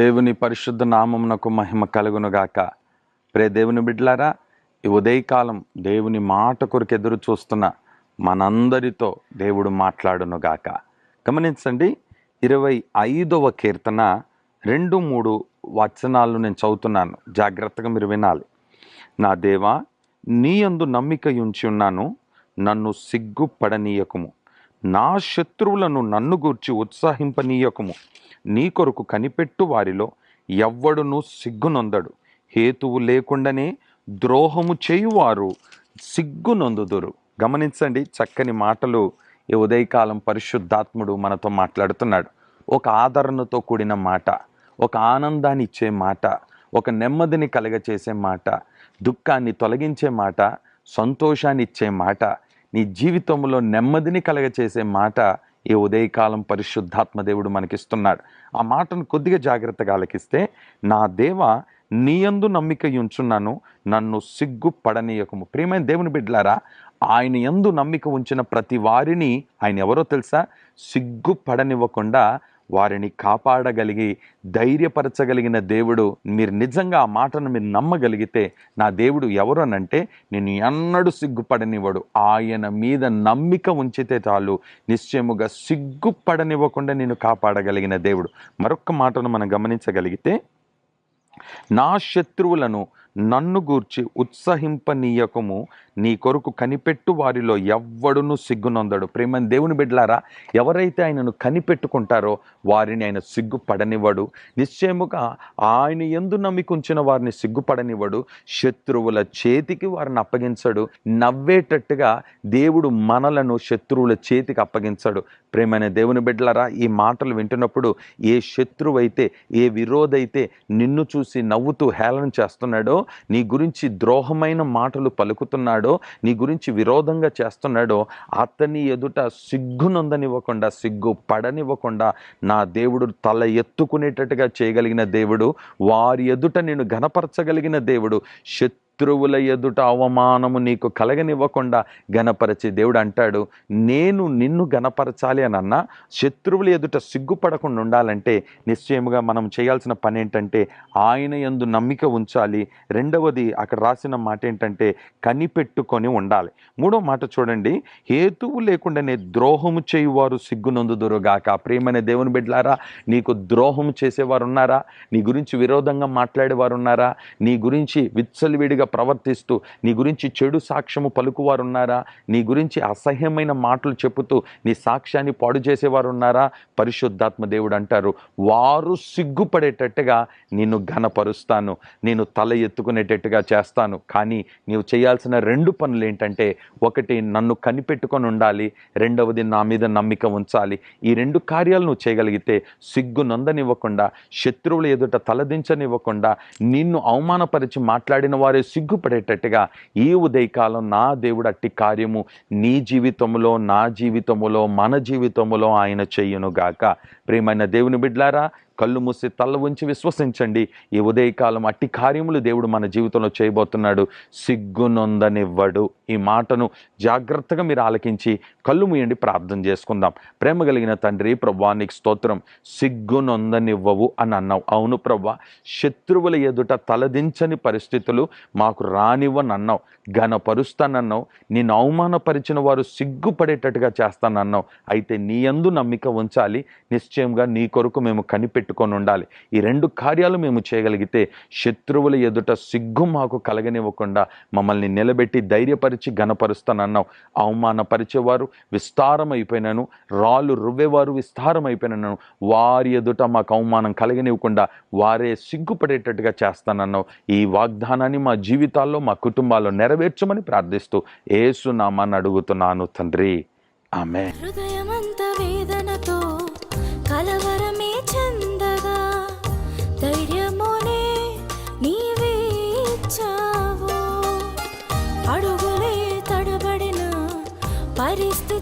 దేవుని పరిశుద్ధ నామమునకు మహిమ కలుగునుగాక. ప్రే దేవుని బిడ్లారా ఈ ఉదయకాలం దేవుని మాట కొరకు ఎదురు చూస్తున్న మనందరితో దేవుడు మాట్లాడునుగాక. గమనించండి ఇరవై ఐదవ కీర్తన రెండు మూడు వచనాలు నేను చదువుతున్నాను. జాగ్రత్తగా మీరు వినాలి. నా దేవా నీ యందు నమ్మిక ఉంచి ఉన్నాను నన్ను సిగ్గుపడనీయకము. నా శత్రువులను నన్ను గూర్చి ఉత్సాహింపనీయకము. నీ కొరకు కనిపెట్టు వారిలో ఎవ్వడును సిగ్గునొందడు. హేతువు లేకుండానే ద్రోహము చేయువారు సిగ్గునొందుదురు. గమనించండి చక్కని మాటలు ఈ ఉదయకాలం పరిశుద్ధాత్ముడు మనతో మాట్లాడుతున్నాడు. ఒక ఆదరణతో కూడిన మాట ఒక ఆనందాన్ని ఇచ్చే మాట ఒక నెమ్మదిని కలగచేసే మాట దుఃఖాన్ని తొలగించే మాట సంతోషాన్ని ఇచ్చే మాట నీ జీవితంలో నెమ్మదిని కలగచేసే మాట ఈ ఉదయకాలం పరిశుద్ధాత్మ దేవుడు మనకిస్తున్నాడు. ఆ మాటను కొద్దిగా జాగ్రత్తగా ఆలకిస్తే నా దేవ నీయందు నమ్మిక ఉంచున్నాను నన్ను సిగ్గు పడనీయకము ప్రియమైన దేవుని బిడ్డలారా ఆయన యందు నమ్మిక ఉంచిన ప్రతి వారిని ఆయన ఎవరో తెలుసా? సిగ్గు పడనివ్వకుండా వారిని కాపాడగలిగి ధైర్యపరచగలిగిన దేవుడు. మీరు నిజంగా ఆ మాటను మీరు నమ్మగలిగితే నా దేవుడు ఎవరనంటే నేను ఎన్నడూ సిగ్గుపడనివ్వడు. ఆయన మీద నమ్మిక ఉంచితే చాలు. నిశ్చయముగా సిగ్గుపడనివ్వకుండా నేను కాపాడగలిగిన దేవుడు. మరొక మాటను మనం గమనించగలిగితే నా శత్రువులను నన్ను గూర్చి ఉత్సహింపనీయకము నీ కొరకు కనిపెట్టు వారిలో ఎవ్వడును సిగ్గునొందడు. ప్రేమని దేవుని బిడ్లారా ఎవరైతే ఆయనను కనిపెట్టుకుంటారో వారిని ఆయన సిగ్గుపడనివ్వడు. నిశ్చయముగా ఆయన ఎందు నమ్మికుంచిన వారిని సిగ్గుపడనివ్వడు. శత్రువుల చేతికి వారిని అప్పగించడు. నవ్వేటట్టుగా దేవుడు మనలను శత్రువుల చేతికి అప్పగించడు. ప్రేమైన దేవుని బిడ్డలరా ఈ మాటలు వింటున్నప్పుడు ఏ శత్రువైతే ఏ విరోధైతే నిన్ను చూసి నవ్వుతూ హేళన చేస్తున్నాడో నీ గురించి ద్రోహమైన మాటలు పలుకుతున్నాడో నీ గురించి విరోధంగా చేస్తున్నాడో అతని ఎదుట సిగ్గునందనివ్వకుండా సిగ్గు పడనివ్వకుండా నా దేవుడు తల ఎత్తుకునేటట్టుగా చేయగలిగిన దేవుడు వారి ఎదుట నేను గనపరచగలిగిన దేవుడు శత్రు శత్రువుల ఎదుట అవమానము నీకు కలగనివ్వకుండా గనపరచే దేవుడు అంటాడు నేను నిన్ను గనపరచాలి అని అన్నా శత్రువుల ఎదుట సిగ్గుపడకుండా ఉండాలంటే నిశ్చయముగా మనం చేయాల్సిన పని ఏంటంటే ఆయన యందు నమ్మిక ఉంచాలి. రెండవది అక్కడ రాసిన మాట ఏంటంటే కనిపెట్టుకొని ఉండాలి. మూడో మాట చూడండి హేతువు లేకుండానే ద్రోహము చేయువారు సిగ్గునందుదురుగాక. ప్రేమనే దేవుని బిడ్డలారా నీకు ద్రోహం చేసేవారు ఉన్నారా నీ గురించి విరోధంగా మాట్లాడేవారు ఉన్నారా నీ గురించి విచ్చలవిడిగా ప్రవర్తిస్తూ నీ గురించి చెడు సాక్ష్యము పలుకువారు ఉన్నారా నీ గురించి అసహ్యమైన మాటలు చెబుతూ నీ సాక్ష్యాన్ని పాడు చేసేవారు ఉన్నారా పరిశుద్ధాత్మ దేవుడు అంటారు. వారు సిగ్గుపడేటట్టుగా నిన్ను ఘనపరుస్తాను. నేను తల ఎత్తుకునేటట్టుగా చేస్తాను. కానీ నీవు చేయాల్సిన రెండు పనులు ఏంటంటే ఒకటి నన్ను కనిపెట్టుకొని ఉండాలి. రెండవది నా మీద నమ్మిక ఉంచాలి. ఈ రెండు కార్యాలు నువ్వు చేయగలిగితే సిగ్గు నొందనివ్వకుండా శత్రువుల ఎదుట తలదించనివ్వకుండా నిన్ను అవమానపరిచి మాట్లాడిన వారే సిగ్గుపడేటట్టుగా ఈ ఉదయకాలం నా దేవుడు అట్టి కార్యము నీ జీవితంలో నా జీవితములో మన జీవితములో ఆయన చెయ్యునుగాక ప్రియమైన దేవుని బిడ్లారా కళ్ళు మూసి తల్ల ఉంచి విశ్వసించండి. ఈ ఉదయకాలం అట్టి కార్యములు దేవుడు మన జీవితంలో చేయబోతున్నాడు. సిగ్గునొందనివ్వడు ఈ మాటను జాగ్రత్తగా మీరు ఆలకించి కళ్ళు మూయండి ప్రార్థన చేసుకుందాం. ప్రేమ కలిగిన తండ్రి ప్రభా నీకు స్తోత్రం. సిగ్గునొందనివ్వవు అని అన్నావు. అవును ప్రభా శత్రువుల ఎదుట తలదించని పరిస్థితులు మాకు రానివ్వని అన్నావు. ఘనపరుస్తానన్నావు. నేను అవమానపరిచిన వారు సిగ్గుపడేటట్టుగా చేస్తానన్నావు. అయితే నీ యందు నమ్మిక ఉంచాలి. నిశ్చయంగా నీ కొరకు మేము కనిపెట్టి పెట్టుకొని ఉండాలి. ఈ రెండు కార్యాలు మేము చేయగలిగితే శత్రువుల ఎదుట సిగ్గు మాకు కలగనివ్వకుండా మమ్మల్ని నిలబెట్టి ధైర్యపరిచి ఘనపరుస్తానన్నావు. అవమానపరిచేవారు విస్తారమైపోయినాను రాళ్ళు రువ్వేవారు విస్తారమైపోయినాను. వారి ఎదుట మాకు అవమానం కలగనివ్వకుండా వారే సిగ్గుపడేటట్టుగా చేస్తానన్నావు. ఈ వాగ్దానాన్ని మా జీవితాల్లో మా కుటుంబాల్లో నెరవేర్చమని ప్రార్థిస్తూ ఏసునామాన్ని అడుగుతున్నాను తండ్రి. ఆమె